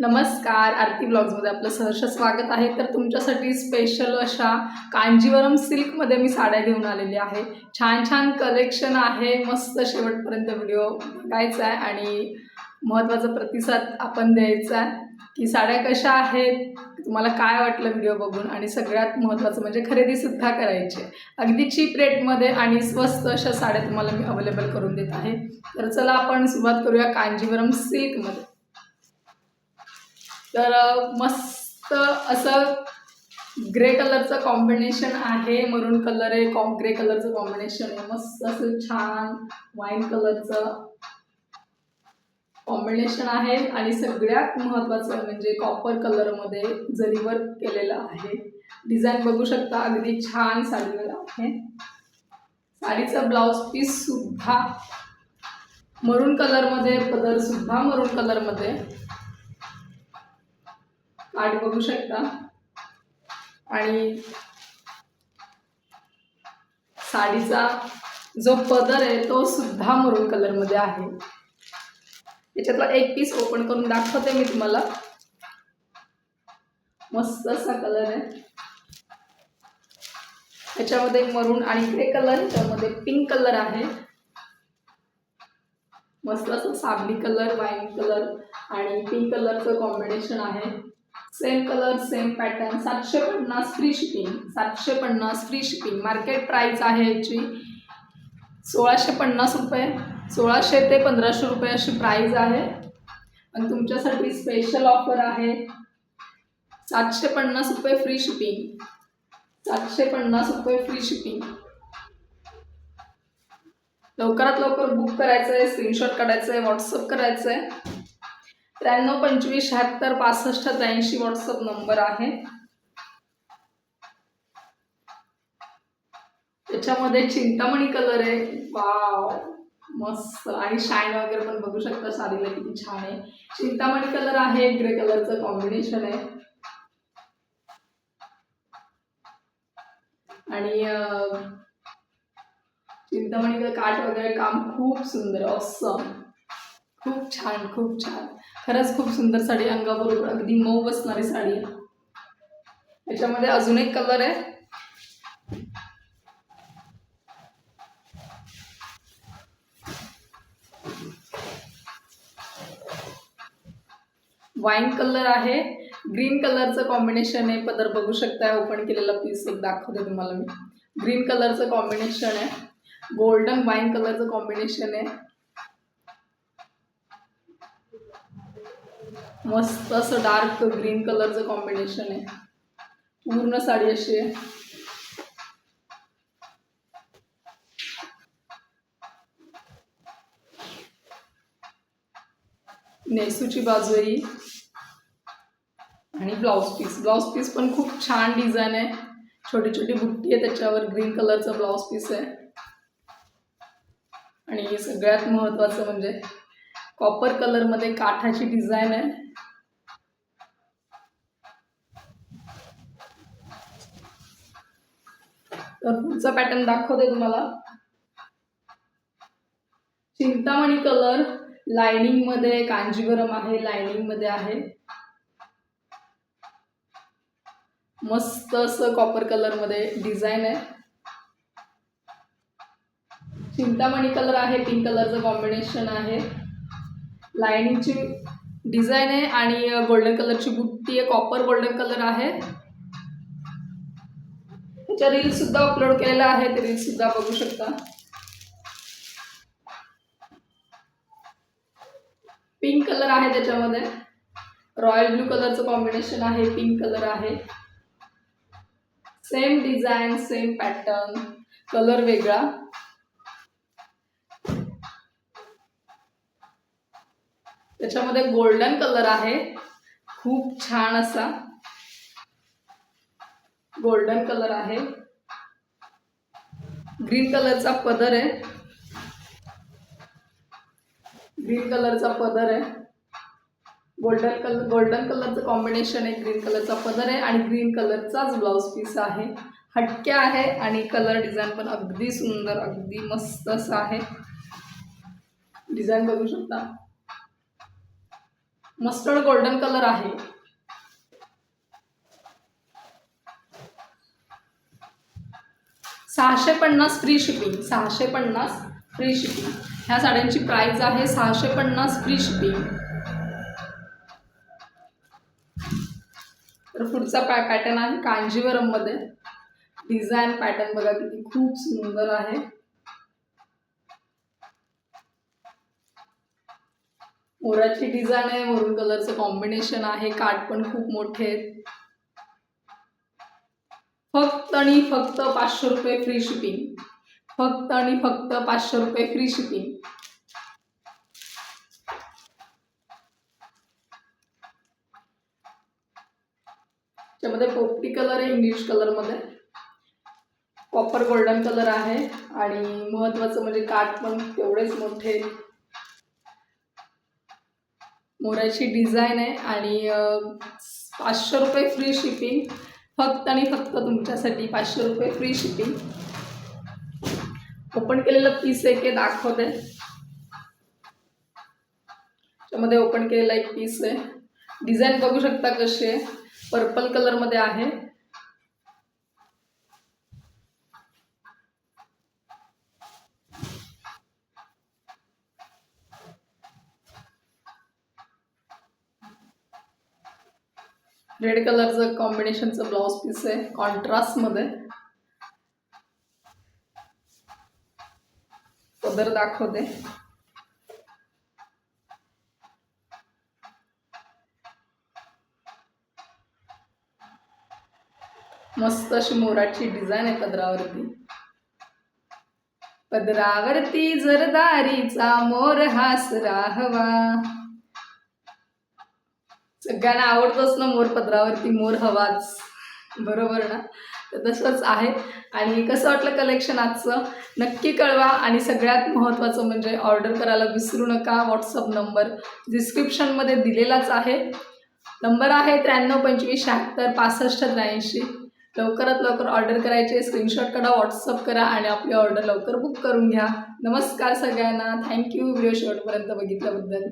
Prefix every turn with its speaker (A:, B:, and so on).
A: नमस्कार आरती ब्लॉग्समध्ये आपलं सहर्ष स्वागत आहे. तर तुमच्यासाठी स्पेशल अशा कांजीवरम सिल्कमध्ये मी साड्या घेऊन आलेली आहे. छान छान कलेक्शन आहे. मस्त शेवटपर्यंत व्हिडिओ बघायचा आहे आणि महत्त्वाचा प्रतिसाद आपण द्यायचा आहे. की साड्या कशा आहेत तुम्हाला काय वाटलं व्हिडिओ बघून आणि सगळ्यात महत्त्वाचं म्हणजे खरेदीसुद्धा करायची. आहे. अगदी चीप रेटमध्ये आणि स्वस्त अशा साड्या तुम्हाला मी अवेलेबल करून देत आहे. तर चला आपण सुरुवात करूया कांजीवरम सिल्कमध्ये. तर मस्त असं ग्रे कलरचं कॉम्बिनेशन आहे मरून कलर आहे कॉम ग्रे कलरचं कॉम्बिनेशन आहे. मस्त असं छान वाईन कलरचं कॉम्बिनेशन आहे. आणि सगळ्यात महत्त्वाचं म्हणजे कॉपर कलरमध्ये जरीवर केलेलं आहे. डिझाईन बघू शकता अगदी छान साडीवर आहे. साडीचा ब्लाऊज पीस सुद्धा मरून कलरमध्ये पदर सुद्धा मरून कलरमध्ये आर्ट बघू शकता. आणि साडीचा जो पदर आहे तो सुद्धा मरून कलरमध्ये आहे. याच्यातला एक पीस ओपन करून दाखवते मी तुम्हाला. मस्त असा कलर आहे. याच्यामध्ये मरून आणि ग्रे कलर त्यामध्ये पिंक कलर आहे. मस्त असं साबली कलर वाईन कलर आणि पिंक कलरचं कॉम्बिनेशन आहे. सेम कलर सेम पॅटर्न सातशे पन्नास फ्री शिपिंग सातशे पन्नास फ्री शिपिंग मार्केट प्राईस आहे याची. सोळाशे पन्नास रुपये. सोळाशे ते पंधराशे रुपये अशी प्राईज आहे. आणि तुमच्यासाठी स्पेशल ऑफर आहे. सातशे पन्नास रुपये फ्री शिपिंग सातशे पन्नास रुपये फ्री शिपिंग लवकरात लवकर बुक करायचं आहे स्क्रीनशॉट काढायचं आहे व्हॉट्सअप करायचं आहे त्र्याण्णव पंचवीस शहात्तर पासष्ट त्र्याऐंशी व्हॉट्सअप नंबर आहे. त्याच्यामध्ये चिंतामणी कलर आहे. वाव मस्त. आणि शाईन वगैरे पण बघू शकता. साडीला किती छान आहे. चिंतामणी कलर आहे. ग्रे कलरचं कॉम्बिनेशन आहे. आणि चिंतामणी काठ वगैरे काम खूप सुंदर असं खूप छान खूप छान. खरंच खूप सुंदर साडी अंगाबरोबर. अगदी मऊ बसणारी साडी आहे. याच्यामध्ये अजून एक कलर आहे. वाईन कलर आहे. ग्रीन कलरचं कॉम्बिनेशन आहे. पदर बघू शकता ओपन केलेला पीस एक दाखवते तुम्हाला मी. ग्रीन कलरचं कॉम्बिनेशन आहे. गोल्डन वाईन कलरचं कॉम्बिनेशन आहे. मस्त असं डार्क ग्रीन कलरचं कॉम्बिनेशन आहे. पूर्ण साडी अशी आहे. नेसूची बाजू आहे ही. आणि ब्लाऊज पीस ब्लाऊज पीस पण खूप छान डिझाईन आहे. छोटी छोटी बुट्टी आहे त्याच्यावर ग्रीन कलरचा ब्लाऊज पीस आहे. आणि सगळ्यात महत्त्वाचं म्हणजे कॉपर कलरमध्ये काठाची डिझाईन आहे. तर पुढचा पॅटर्न दाखवते तुम्हाला. चिंतामणी कलर लाइनिंगमध्ये कांजीवरम आहे लाइनिंगमध्ये आहे. मस्त असं कॉपर कलरमध्ये डिझाईन आहे. चिंतामणी कलर आहे पिंक कलरचं कॉम्बिनेशन आहे. लाइनिंगची डिझाईन आहे आणि गोल्डन कलरची बुट्टी आहे कॉपर गोल्डन कलर आहे. त्याच्या रील सुद्धा अपलोड केलेला आहे ते रील सुद्धा बघू शकता. पिंक कलर आहे त्याच्यामध्ये. रॉयल ब्लू कलरचं कॉम्बिनेशन आहे पिंक कलर आहे. Same design same pattern colour वेगळा. त्याच्यामध्ये गोल्डन कलर आहे. खूप छान असा. गोल्डन कलर आहे. ग्रीन कलरचा पदर आहे. ग्रीन कलरचा पदर आहे. गोल्डन कलर गोल्डन कलरचं कॉम्बिनेशन आहे. ग्रीन कलरचा पदर आहे आणि ग्रीन कलरचाच ब्लाऊज पीस आहे. हटके आहे आणि कलर डिझाईन पण अगदी सुंदर अगदी मस्त असं आहे. डिझाईन बघू शकता. मस्टर्ड गोल्डन कलर आहे. सहाशे पन्नास फ्री शिपिंग सहाशे पन्नास फ्री शिपिंग ह्या साड्यांची प्राईज आहे सहाशे पन्नास फ्री शिपिंग तर पुढचा पॅ पॅटर्न आहे कांजीवरममध्ये. डिझाईन पॅटर्न बघा किती खूप सुंदर आहे. मोराची डिझाईन आहे मरून कलरचं कॉम्बिनेशन आहे काठ पण खूप मोठे आहेत. फक्त आणि फक्त पाचशे रुपये फ्री शिपिंग फक्त आणि फक्त पाचशे रुपये फ्री शिपिंग त्यामध्ये पोपटी कलर आहे इंग्लिश कलरमध्ये कॉपर गोल्डन कलर आहे आणि महत्वाचं म्हणजे काठ पण तेवढेच मोठे. मोराची डिझाईन आहे आणि पाचशे रुपये फ्री शिपिंग फक्त आणि फक्त तुमच्यासाठी पाचशे रुपये फ्री शिपिंग ओपन केलेलं पीस एक आहे त्यामध्ये ओपन केलेला एक पीस आहे. डिझाईन बघू शकता कशी आहे. पर्पल कलरमध्ये आहे. रेड कलरचं कॉम्बिनेशनचं ब्लाऊज पीस आहे कॉन्ट्रास्टमध्ये पदर दाखवते. मस्त अशी मोराची डिझाईन आहे पदरावरती. पदरावरती जरदारीचा मोर हास राहवा सगळ्यांना आवडतोच ना मोरपत्रावरती मोर हवाच. बरोबर ना? तर तसंच आहे. आणि कसं वाटलं कलेक्शन आजचं? नक्की कळवा. आणि सगळ्यात महत्त्वाचं म्हणजे ऑर्डर करायला विसरू नका. व्हॉट्सअप नंबर डिस्क्रिप्शनमध्ये दिलेलाच आहे. नंबर आहे त्र्याण्णव पंचवीस शहात्तर पासष्ट त्र्याऐंशी. लवकरात लवकर ऑर्डर करायचे. स्क्रीनशॉट काढा व्हॉट्सअप करा आणि आपली ऑर्डर लवकर बुक करून घ्या. नमस्कार सगळ्यांना. थँक्यू व्हिडिओ शेवटपर्यंत बघितल्याबद्दल.